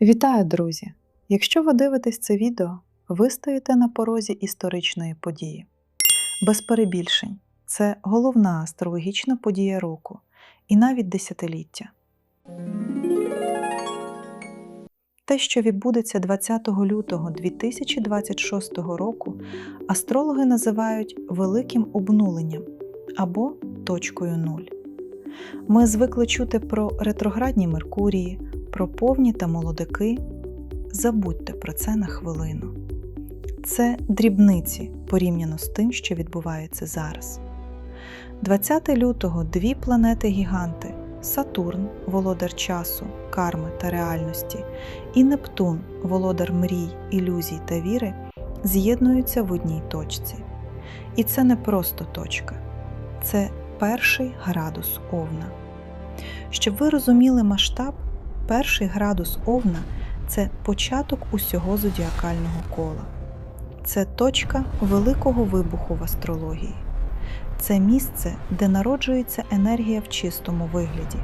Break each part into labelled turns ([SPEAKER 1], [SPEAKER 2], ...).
[SPEAKER 1] Вітаю, друзі! Якщо ви дивитесь це відео, ви стоїте на порозі історичної події. Без перебільшень, це головна астрологічна подія року і навіть десятиліття. Те, що відбудеться 20 лютого 2026 року, астрологи називають великим обнуленням або точкою нуль. Ми звикли чути про ретроградні Меркурії, про повні та молодики. Забудьте про це на хвилину. Це дрібниці порівняно з тим, що відбувається зараз. 20 лютого дві планети-гіганти Сатурн, володар часу, карми та реальності, і Нептун, володар мрій, ілюзій та віри, з'єднуються в одній точці. І це не просто точка, це перший градус Овна. Щоб ви розуміли масштаб, перший градус Овна це початок усього зодіакального кола. Це точка великого вибуху в астрології. Це місце, де народжується енергія в чистому вигляді.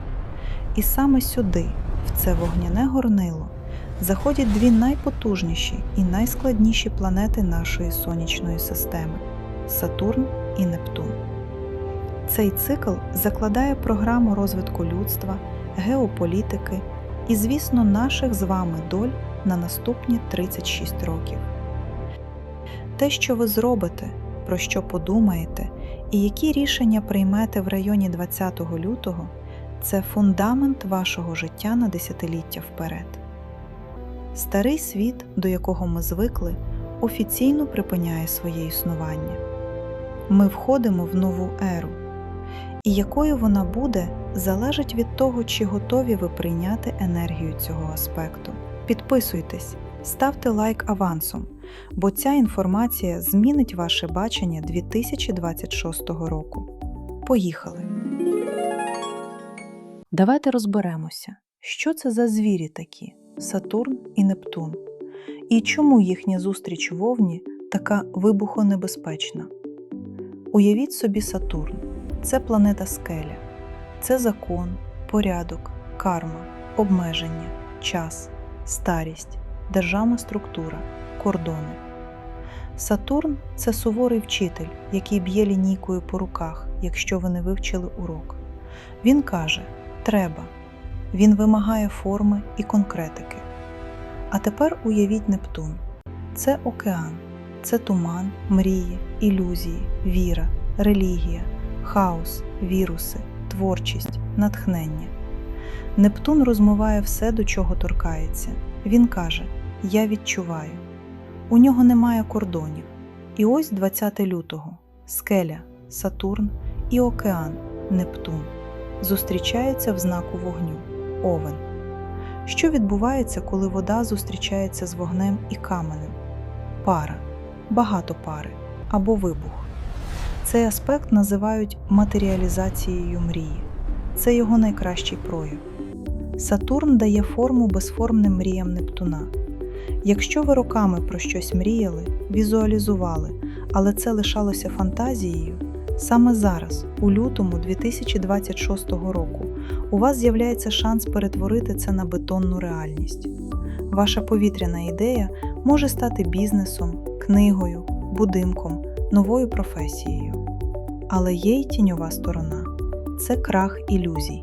[SPEAKER 1] І саме сюди, в це вогняне горнило, заходять дві найпотужніші і найскладніші планети нашої сонячної системи Сатурн і Нептун. Цей цикл закладає програму розвитку людства, геополітики і, звісно, наших з вами доль на наступні 36 років. Те, що ви зробите, про що подумаєте, і які рішення приймете в районі 20 лютого, це фундамент вашого життя на десятиліття вперед. Старий світ, до якого ми звикли, офіційно припиняє своє існування. Ми входимо в нову еру, і якою вона буде, залежить від того, чи готові ви прийняти енергію цього аспекту. Підписуйтесь, ставте лайк авансом, бо ця інформація змінить ваше бачення 2026 року. Поїхали! Давайте розберемося, що це за звірі такі Сатурн і Нептун, і чому їхня зустріч в Овні така вибухонебезпечна. Уявіть собі Сатурн це планета скеля, це закон, порядок, карма, обмеження, час, старість, державна структура, кордони. Сатурн це суворий вчитель, який б'є лінійкою по руках, якщо ви не вивчили урок. Він каже: треба. Він вимагає форми і конкретики. А тепер уявіть Нептун: це океан, це туман, мрії, ілюзії, віра, релігія, хаос, віруси, творчість, натхнення. Нептун розмиває все, до чого торкається. Він каже: Я відчуваю. У нього немає кордонів. І ось 20 лютого скеля, Сатурн і океан, Нептун зустрічаються в знаку вогню Овен. Що відбувається, коли вода зустрічається з вогнем і каменем? Пара, багато пари або вибух. Цей аспект називають матеріалізацією мрії. Це його найкращий прояв. Сатурн дає форму безформним мріям Нептуна. Якщо ви роками про щось мріяли, візуалізували, але це лишалося фантазією, саме зараз, у лютому 2026 року, у вас з'являється шанс перетворити це на бетонну реальність. Ваша повітряна ідея може стати бізнесом, книгою, будинком, новою професією. Але є й тіньова сторона це крах ілюзій.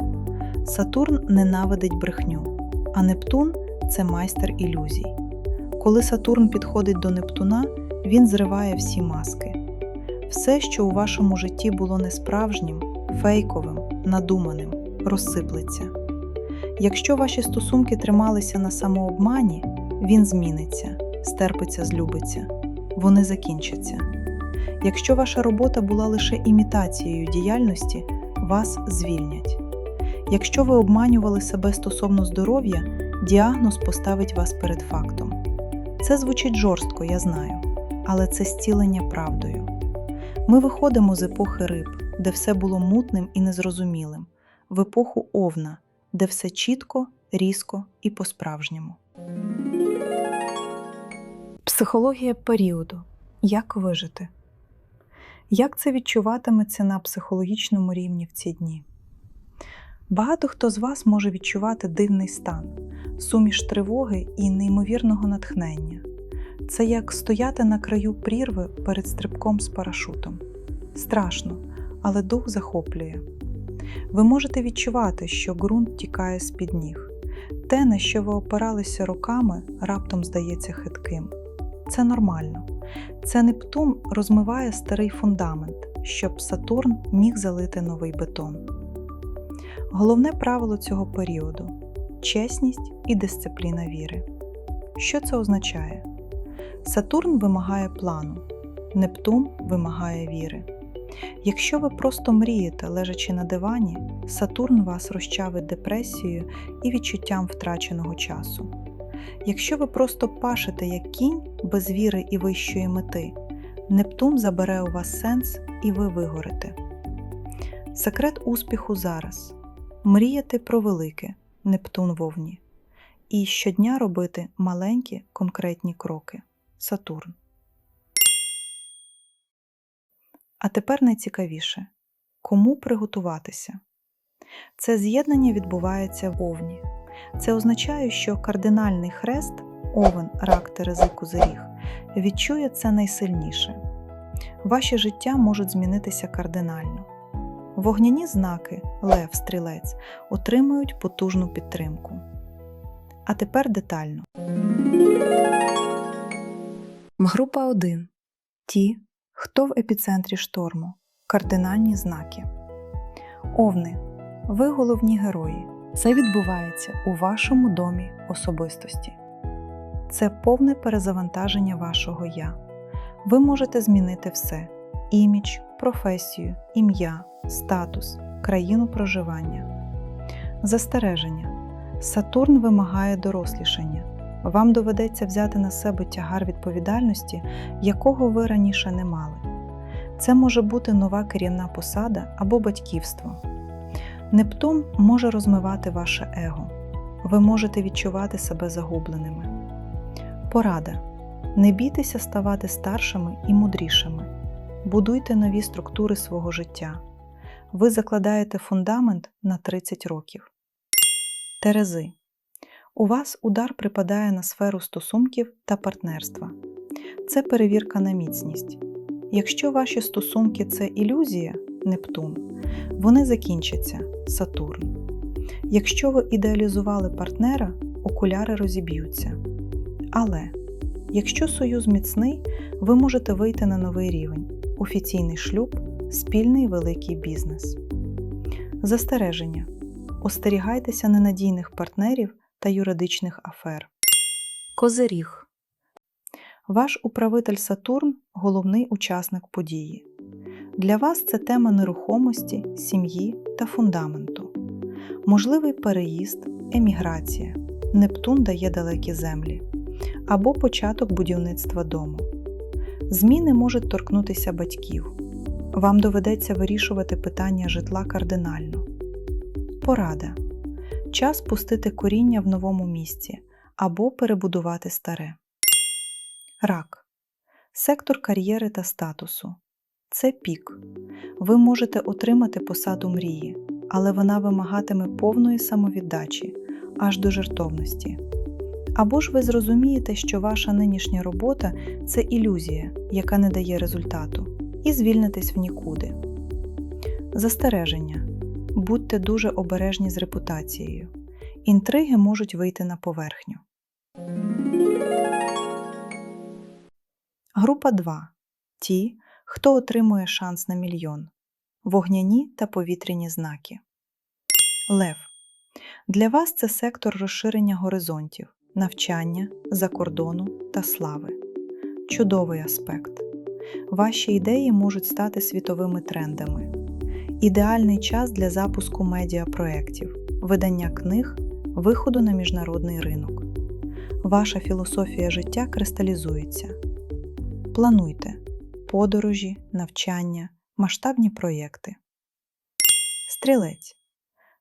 [SPEAKER 1] Сатурн ненавидить брехню, а Нептун це майстер ілюзій. Коли Сатурн підходить до Нептуна, він зриває всі маски. Все, що у вашому житті було несправжнім, фейковим, надуманим, розсиплеться. Якщо ваші стосунки трималися на самообмані, він зміниться, стерпиться, злюбиться, вони закінчаться. Якщо ваша робота була лише імітацією діяльності, вас звільнять. Якщо ви обманювали себе стосовно здоров'я, діагноз поставить вас перед фактом. Це звучить жорстко, я знаю, але це зцілення правдою. Ми виходимо з епохи риб, де все було мутним і незрозумілим, в епоху овна, де все чітко, різко і по-справжньому. Психологія періоду. Як вижити? Як це відчуватиметься на психологічному рівні в ці дні? Багато хто з вас може відчувати дивний стан, суміш тривоги і неймовірного натхнення. Це як стояти на краю прірви перед стрибком з парашутом. Страшно, але дух захоплює. Ви можете відчувати, що ґрунт тікає з-під ніг. Те, на що ви опиралися роками, раптом здається хитким. Це нормально. Це Нептун розмиває старий фундамент, щоб Сатурн міг залити новий бетон. Головне правило цього періоду чесність і дисципліна віри. Що це означає? Сатурн вимагає плану, Нептун вимагає віри. Якщо ви просто мрієте, лежачи на дивані, Сатурн вас розчавить депресією і відчуттям втраченого часу. Якщо ви просто пашете як кінь без віри і вищої мети, Нептун забере у вас сенс і ви вигорите. Секрет успіху зараз мріяти про велике Нептун вовні, і щодня робити маленькі конкретні кроки Сатурн. А тепер найцікавіше кому приготуватися? Це з'єднання відбувається в овні. Це означає, що кардинальний хрест, овен, рак, терези, козиріг, відчує це найсильніше. Ваші життя можуть змінитися кардинально. Вогняні знаки, лев, стрілець, отримують потужну підтримку. А тепер детально. Група 1. Ті, хто в епіцентрі шторму. Кардинальні знаки. Овни. Ви головні герої. Це відбувається у вашому домі особистості. Це повне перезавантаження вашого я. Ви можете змінити все: імідж, професію, ім'я, статус, країну проживання. Застереження. Сатурн вимагає дорослішання. Вам доведеться взяти на себе тягар відповідальності, якого ви раніше не мали. Це може бути нова керівна посада або батьківство. Нептун може розмивати ваше его. Ви можете відчувати себе загубленими. Порада. Не бійтеся ставати старшими і мудрішими. Будуйте нові структури свого життя. Ви закладаєте фундамент на 30 років. Терези. У вас удар припадає на сферу стосунків та партнерства. Це перевірка на міцність. Якщо ваші стосунки це ілюзія, Нептун, вони закінчаться Сатурн. Якщо ви ідеалізували партнера, окуляри розіб'ються. Але якщо союз міцний, ви можете вийти на новий рівень офіційний шлюб, спільний великий бізнес. Застереження. Остерігайтеся ненадійних партнерів та юридичних афер. Козиріг. Ваш управитель Сатурн головний учасник події. Для вас це тема нерухомості, сім'ї та фундаменту. Можливий переїзд, еміграція. Нептун дає далекі землі або початок будівництва дому. Зміни можуть торкнутися батьків. Вам доведеться вирішувати питання житла кардинально. Порада. Час пустити коріння в новому місці або перебудувати старе. Рак. Сектор кар'єри та статусу. Це пік. Ви можете отримати посаду мрії, але вона вимагатиме повної самовіддачі аж до жертовності. Або ж ви зрозумієте, що ваша нинішня робота це ілюзія, яка не дає результату, і звільнитесь в нікуди. Застереження. Будьте дуже обережні з репутацією. Інтриги можуть вийти на поверхню. Група 2. Ті, хто отримує шанс на мільйон. Вогняні та повітряні знаки. Лев. Для вас це сектор розширення горизонтів, навчання, закордону та слави. Чудовий аспект. Ваші ідеї можуть стати світовими трендами. Ідеальний час для запуску медіапроєктів, видання книг, виходу на міжнародний ринок. Ваша філософія життя кристалізується. Плануйте подорожі, навчання, масштабні проєкти. Стрілець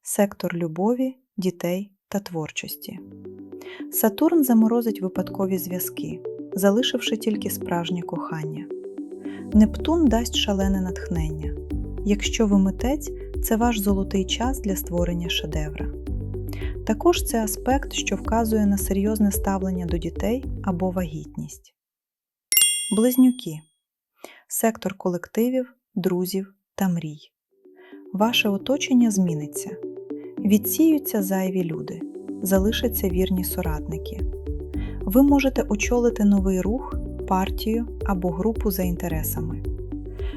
[SPEAKER 1] сектор любові, дітей та творчості. Сатурн заморозить випадкові зв'язки, залишивши тільки справжнє кохання. Нептун дасть шалене натхнення. Якщо ви митець, це ваш золотий час для створення шедевра. Також це аспект, що вказує на серйозне ставлення до дітей або вагітність. Близнюки сектор колективів, друзів та мрій. Ваше оточення зміниться. Відсіються зайві люди, залишаться вірні соратники. Ви можете очолити новий рух, партію або групу за інтересами.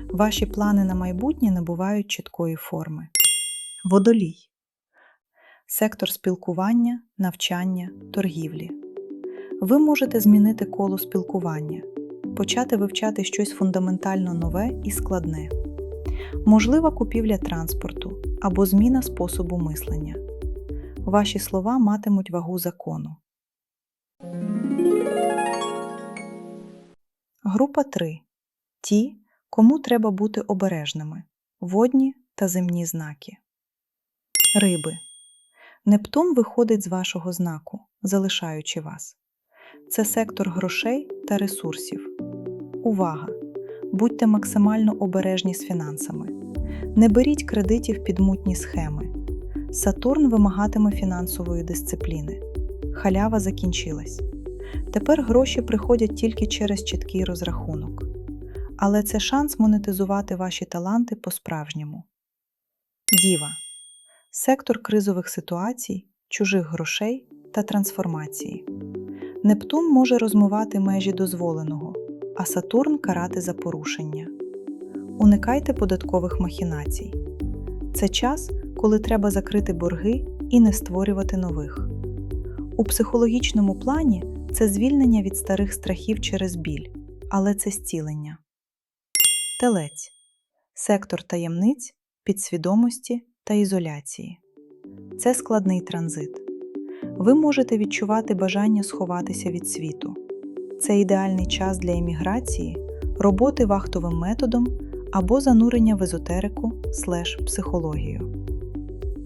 [SPEAKER 1] Ваші плани на майбутнє набувають чіткої форми. Водолій сектор спілкування, навчання, торгівлі. Ви можете змінити коло спілкування, почати вивчати щось фундаментально нове і складне. Можлива купівля транспорту або зміна способу мислення. Ваші слова матимуть вагу закону. Група 3. Ті, кому треба бути обережними. Водні та земні знаки. Риби. Нептун виходить з вашого знаку, залишаючи вас. Це сектор грошей та ресурсів. Увага! Будьте максимально обережні з фінансами. Не беріть кредитів під мутні схеми. Сатурн вимагатиме фінансової дисципліни. Халява закінчилась. Тепер гроші приходять тільки через чіткий розрахунок. Але це шанс монетизувати ваші таланти по-справжньому. Діва сектор кризових ситуацій, чужих грошей та трансформації. Нептун може розмивати межі дозволеного, а Сатурн карати за порушення. Уникайте податкових махінацій. Це час, коли треба закрити борги і не створювати нових. У психологічному плані це звільнення від старих страхів через біль, але це зцілення. Телець сектор таємниць, підсвідомості та ізоляції. Це складний транзит. Ви можете відчувати бажання сховатися від світу. Це ідеальний час для еміграції, роботи вахтовим методом або занурення в езотерику слеш психологію.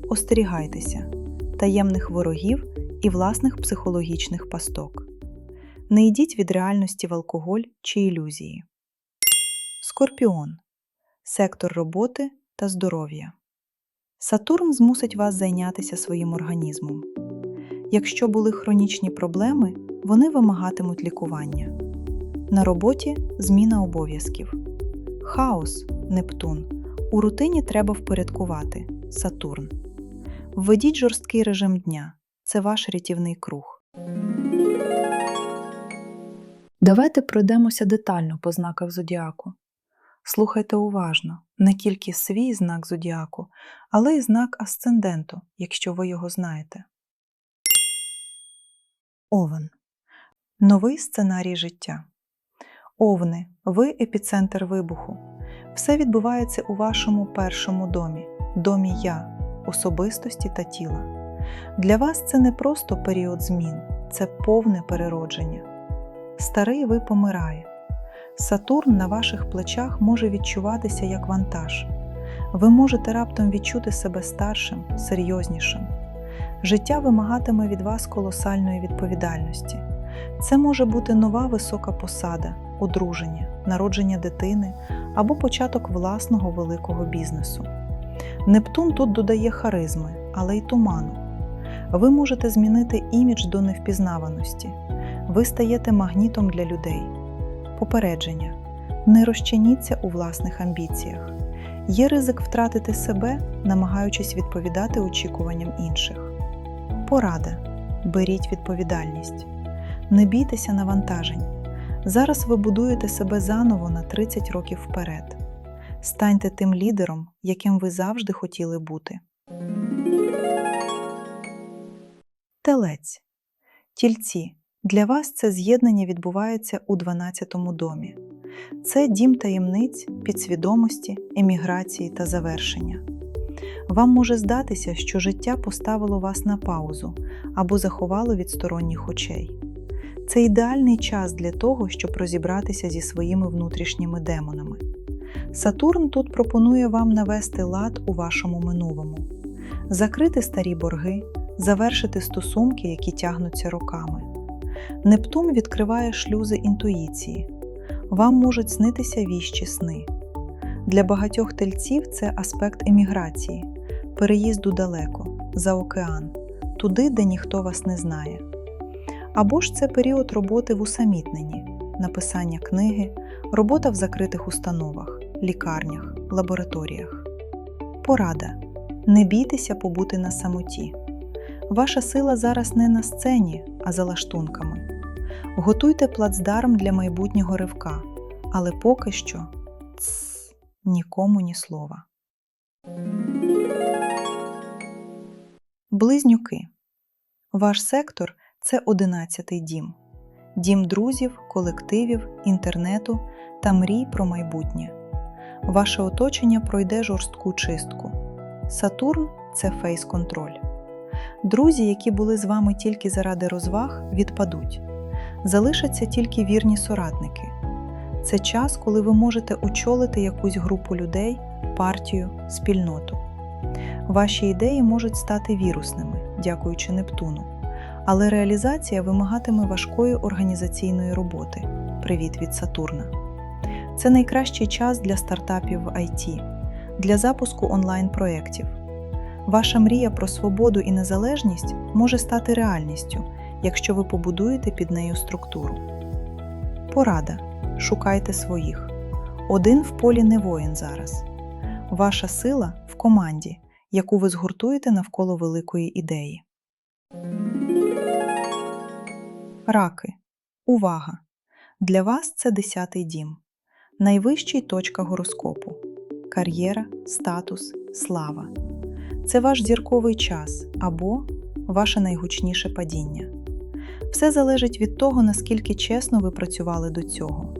[SPEAKER 1] Остерігайтеся таємних ворогів і власних психологічних пасток. Не йдіть від реальності в алкоголь чи ілюзії. Скорпіон сектор роботи та здоров'я. Сатурн змусить вас зайнятися своїм організмом. Якщо були хронічні проблеми, вони вимагатимуть лікування. На роботі зміна обов'язків. Хаос Нептун. У рутині треба впорядкувати Сатурн. Введіть жорсткий режим дня. Це ваш рятівний круг. Давайте пройдемося детально по знаках зодіаку. Слухайте уважно не тільки свій знак зодіаку, але й знак асценденту, якщо ви його знаєте. Овен. Новий сценарій життя. Овни, ви епіцентр вибуху. Все відбувається у вашому першому домі, домі я, особистості та тіла. Для вас це не просто період змін, це повне переродження. Старий ви помирає. Сатурн на ваших плечах може відчуватися як вантаж. Ви можете раптом відчути себе старшим, серйознішим. Життя вимагатиме від вас колосальної відповідальності. Це може бути нова висока посада, одруження, народження дитини або початок власного великого бізнесу. Нептун тут додає харизми, але й туману. Ви можете змінити імідж до невпізнаваності. Ви стаєте магнітом для людей. Попередження. Не розчиніться у власних амбіціях. Є ризик втратити себе, намагаючись відповідати очікуванням інших. Порада. Беріть відповідальність. Не бійтеся навантажень. Зараз ви будуєте себе заново на 30 років вперед. Станьте тим лідером, яким ви завжди хотіли бути. Телець. Тільці. Для вас це з'єднання відбувається у 12-му домі. Це дім таємниць, підсвідомості, еміграції та завершення. Вам може здатися, що життя поставило вас на паузу або заховало від сторонніх очей. Це ідеальний час для того, щоб розібратися зі своїми внутрішніми демонами. Сатурн тут пропонує вам навести лад у вашому минулому, закрити старі борги, завершити стосунки, які тягнуться роками. Нептун відкриває шлюзи інтуїції. Вам можуть снитися віщі сни. Для багатьох тельців це аспект еміграції, переїзду далеко, за океан, туди, де ніхто вас не знає. Або ж це період роботи в усамітненні, написання книги, робота в закритих установах, лікарнях, лабораторіях. Порада. Не бійтеся побути на самоті. Ваша сила зараз не на сцені, а за лаштунками. Готуйте плацдарм для майбутнього ривка, але поки що цс, нікому ні слова. Близнюки. Ваш сектор це одинадцятий дім. Дім друзів, колективів, інтернету та мрій про майбутнє. Ваше оточення пройде жорстку чистку. Сатурн це фейс-контроль. Друзі, які були з вами тільки заради розваг, відпадуть. Залишаться тільки вірні соратники. Це час, коли ви можете очолити якусь групу людей, партію, спільноту. Ваші ідеї можуть стати вірусними, дякуючи Нептуну, але реалізація вимагатиме важкої організаційної роботи. Привіт від Сатурна. Це найкращий час для стартапів в IT, для запуску онлайн-проєктів. Ваша мрія про свободу і незалежність може стати реальністю, якщо ви побудуєте під нею структуру. Порада. Шукайте своїх. Один в полі не воїн зараз. Ваша сила в команді, яку ви згуртуєте навколо великої ідеї. Раки. Увага! Для вас це десятий дім. Найвищий точка гороскопу. Кар'єра, статус, слава. Це ваш зірковий час або ваше найгучніше падіння. Все залежить від того, наскільки чесно ви працювали до цього.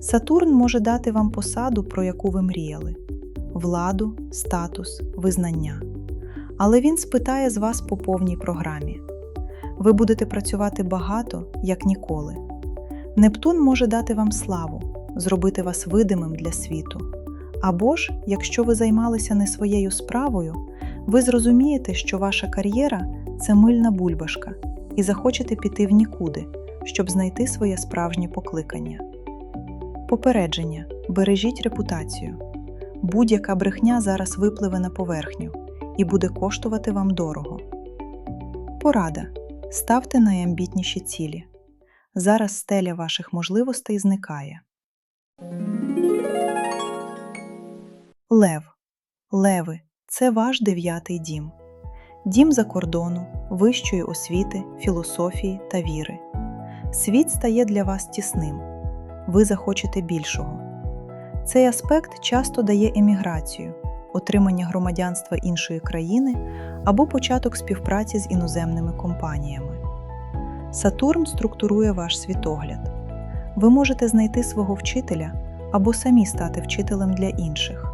[SPEAKER 1] Сатурн може дати вам посаду, про яку ви мріяли владу, статус, визнання. Але він спитає з вас по повній програмі. Ви будете працювати багато, як ніколи. Нептун може дати вам славу, зробити вас видимим для світу. Або ж, якщо ви займалися не своєю справою, ви зрозумієте, що ваша кар'єра це мильна бульбашка, і захочете піти в нікуди, щоб знайти своє справжнє покликання. Попередження: бережіть репутацію. Будь-яка брехня зараз випливе на поверхню і буде коштувати вам дорого. Порада. Ставте найамбітніші цілі. Зараз стеля ваших можливостей зникає. Лев. Леви це ваш дев'ятий дім. Дім за кордону, вищої освіти, філософії та віри. Світ стає для вас тісним. Ви захочете більшого. Цей аспект часто дає еміграцію, отримання громадянства іншої країни або початок співпраці з іноземними компаніями. Сатурн структурує ваш світогляд. Ви можете знайти свого вчителя або самі стати вчителем для інших.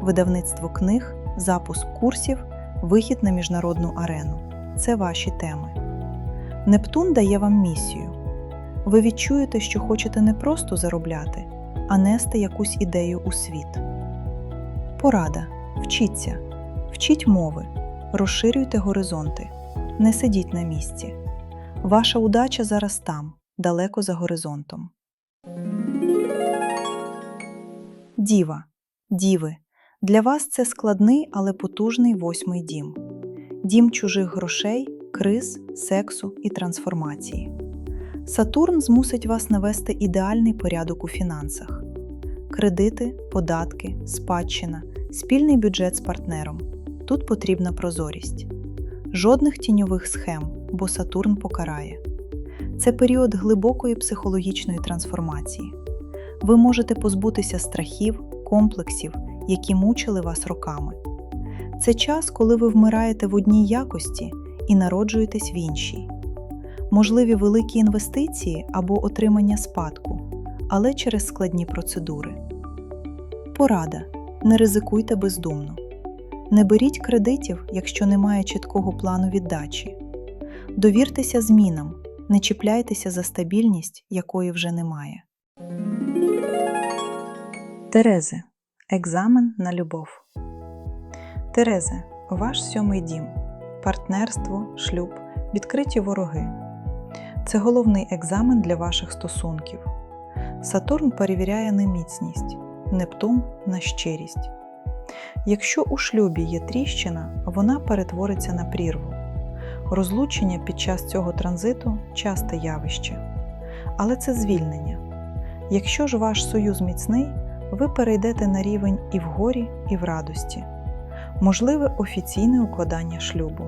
[SPEAKER 1] Видавництво книг, запуск курсів, вихід на міжнародну арену це ваші теми. Нептун дає вам місію. Ви відчуєте, що хочете не просто заробляти, а нести якусь ідею у світ. Порада. Вчіться, вчіть мови, розширюйте горизонти, не сидіть на місці. Ваша удача зараз там, далеко за горизонтом. Діва. Діви. Для вас це складний, але потужний восьмий дім. Дім чужих грошей, криз, сексу і трансформації. Сатурн змусить вас навести ідеальний порядок у фінансах: кредити, податки, спадщина, спільний бюджет з партнером. Тут потрібна прозорість. Жодних тіньових схем, бо Сатурн покарає. Це період глибокої психологічної трансформації. Ви можете позбутися страхів, комплексів, які мучили вас роками. Це час, коли ви вмираєте в одній якості і народжуєтесь в іншій. Можливі великі інвестиції або отримання спадку, але через складні процедури. Порада. Не ризикуйте бездумно. Не беріть кредитів, якщо немає чіткого плану віддачі. Довіртеся змінам, не чіпляйтеся за стабільність, якої вже немає. Терези. Екзамен на любов. Терезе. Ваш сьомий дім. Партнерство, шлюб, відкриті вороги. Це головний екзамен для ваших стосунків. Сатурн перевіряє неміцність. Нептун на щирість. Якщо у шлюбі є тріщина, вона перетвориться на прірву. Розлучення під час цього транзиту часте явище. Але це звільнення. Якщо ж ваш союз міцний, ви перейдете на рівень і в горі, і в радості. Можливе офіційне укладання шлюбу.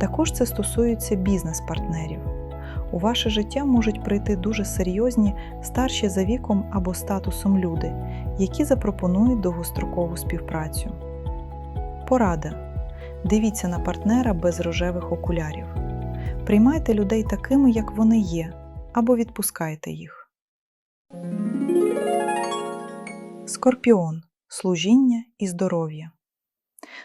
[SPEAKER 1] Також це стосується бізнес-партнерів. У ваше життя можуть прийти дуже серйозні, старші за віком або статусом люди, які запропонують довгострокову співпрацю. Порада. Дивіться на партнера без рожевих окулярів. Приймайте людей такими, як вони є, або відпускайте їх. Скорпіон служіння і здоров'я.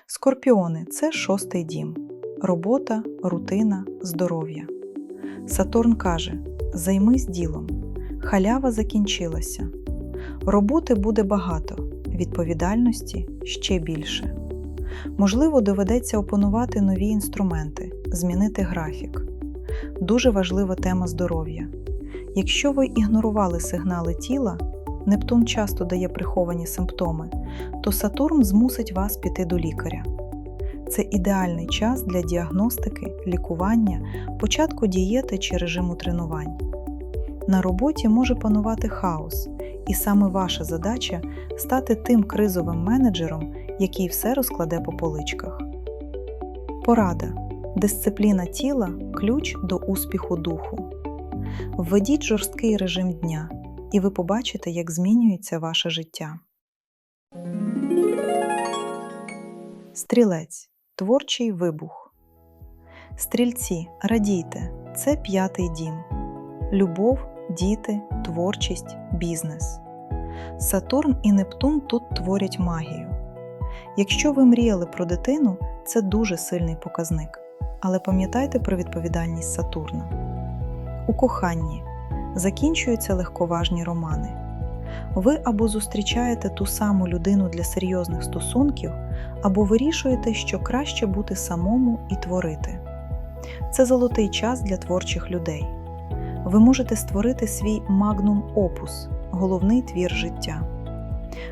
[SPEAKER 1] Скорпіони це шостий дім. Робота, рутина, здоров'я. Сатурн каже: займись ділом. Халява закінчилася. Роботи буде багато, відповідальності ще більше. Можливо, доведеться опанувати нові інструменти, змінити графік. Дуже важлива тема здоров'я. Якщо ви ігнорували сигнали тіла, Нептун часто дає приховані симптоми, то Сатурн змусить вас піти до лікаря. Це ідеальний час для діагностики, лікування, початку дієти чи режиму тренувань. На роботі може панувати хаос, і саме ваша задача стати тим кризовим менеджером, який все розкладе по поличках. Порада. Дисципліна тіла ключ до успіху духу. Введіть жорсткий режим дня, і ви побачите, як змінюється ваше життя. Стрілець творчий вибух. Стрільці, радійте, це п'ятий дім. Любов, діти, творчість, бізнес. Сатурн і Нептун тут творять магію. Якщо ви мріяли про дитину, це дуже сильний показник. Але пам'ятайте про відповідальність Сатурна. У коханні закінчуються легковажні романи. Ви або зустрічаєте ту саму людину для серйозних стосунків, або вирішуєте, що краще бути самому і творити. Це золотий час для творчих людей. Ви можете створити свій магнум опус, головний твір життя.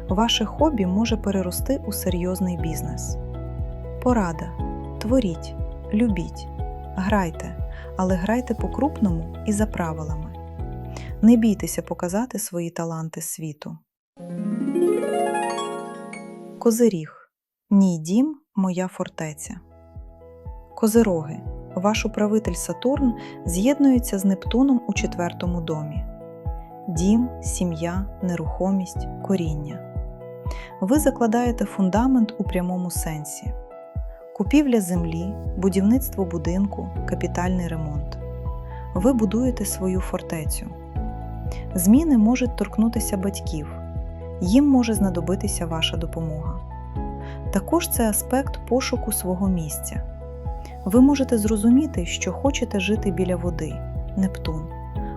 [SPEAKER 1] Ваше хобі може перерости у серйозний бізнес. Порада. Творіть, любіть, грайте, але грайте по-крупному і за правилами. Не бійтеся показати свої таланти світу. Козиріг. Мій дім моя фортеця. Козироги. Ваш управитель Сатурн з'єднується з Нептуном у четвертому домі. Дім, сім'я, нерухомість, коріння. Ви закладаєте фундамент у прямому сенсі. Купівля землі, будівництво будинку, капітальний ремонт. Ви будуєте свою фортецю. Зміни можуть торкнутися батьків, їм може знадобитися ваша допомога. Також це аспект пошуку свого місця. Ви можете зрозуміти, що хочете жити біля води, Нептун,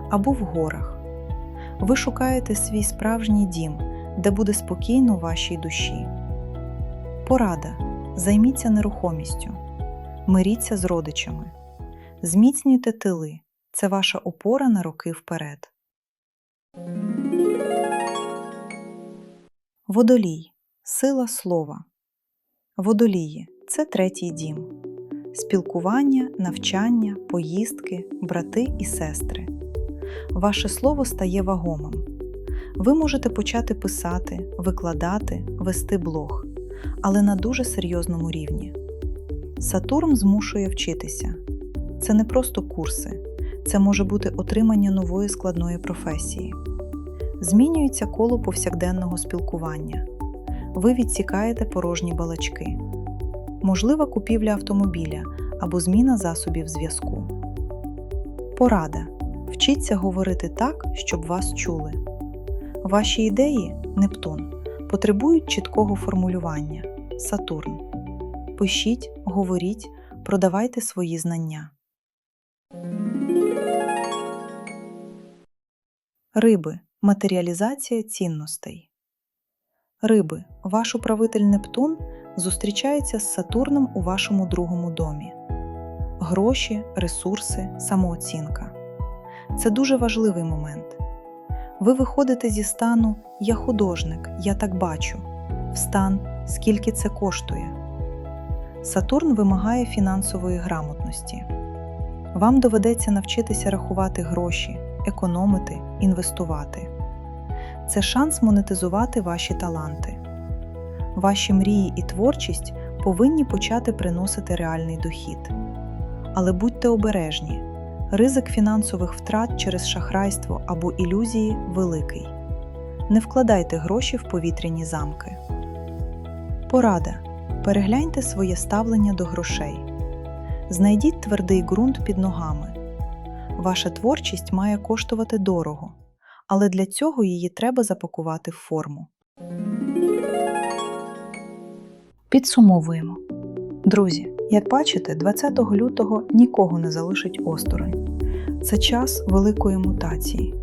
[SPEAKER 1] або в горах. Ви шукаєте свій справжній дім, де буде спокійно вашій душі. Порада. Займіться нерухомістю, миріться з родичами, зміцнюйте тили. Це ваша опора на роки вперед. Водолій сила слова. Водолії це третій дім. Спілкування, навчання, поїздки, брати і сестри. Ваше слово стає вагомим. Ви можете почати писати, викладати, вести блог, але на дуже серйозному рівні. Сатурн змушує вчитися. Це не просто курси, це може бути отримання нової складної професії. Змінюється коло повсякденного спілкування. Ви відсікаєте порожні балачки. Можлива купівля автомобіля або зміна засобів зв'язку. Порада. Вчіться говорити так, щоб вас чули. Ваші ідеї, Нептун, потребують чіткого формулювання Сатурн. Пишіть, говоріть, продавайте свої знання. Риби. Матеріалізація цінностей. Риби. Ваш управитель Нептун зустрічається з Сатурном у вашому другому домі. Гроші, ресурси, самооцінка. Це дуже важливий момент. Ви виходите зі стану Я художник, я так бачу, в стан скільки це коштує. Сатурн вимагає фінансової грамотності. Вам доведеться навчитися рахувати гроші, економити, інвестувати. Це шанс монетизувати ваші таланти. Ваші мрії і творчість повинні почати приносити реальний дохід. Але будьте обережні. Ризик фінансових втрат через шахрайство або ілюзії великий. Не вкладайте гроші в повітряні замки. Порада. Перегляньте своє ставлення до грошей. Знайдіть твердий ґрунт під ногами. Ваша творчість має коштувати дорого, але для цього її треба запакувати в форму. Підсумовуємо. Друзі, як бачите, 20 лютого нікого не залишить осторонь. Це час великої мутації.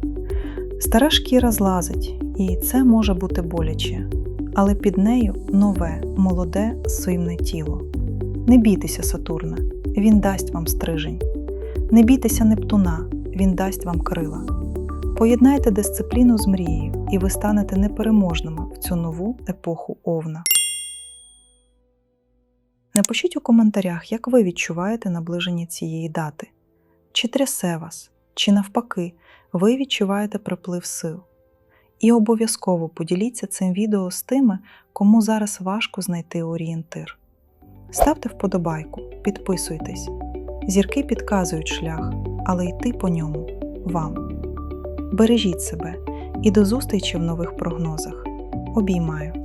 [SPEAKER 1] Стара шкіра злазить, і це може бути боляче, але під нею нове, молоде, сильне тіло. Не бійтеся Сатурна, він дасть вам стрижень. Не бійтеся Нептуна, він дасть вам крила. Поєднайте дисципліну з мрією, і ви станете непереможними в цю нову епоху Овна. Напишіть у коментарях, як ви відчуваєте наближення цієї дати. Чи трясе вас, чи навпаки, ви відчуваєте приплив сил. І обов'язково поділіться цим відео з тими, кому зараз важко знайти орієнтир. Ставте вподобайку, підписуйтесь. Зірки підказують шлях, але йти по ньому вам. Бережіть себе і до зустрічі в нових прогнозах. Обіймаю!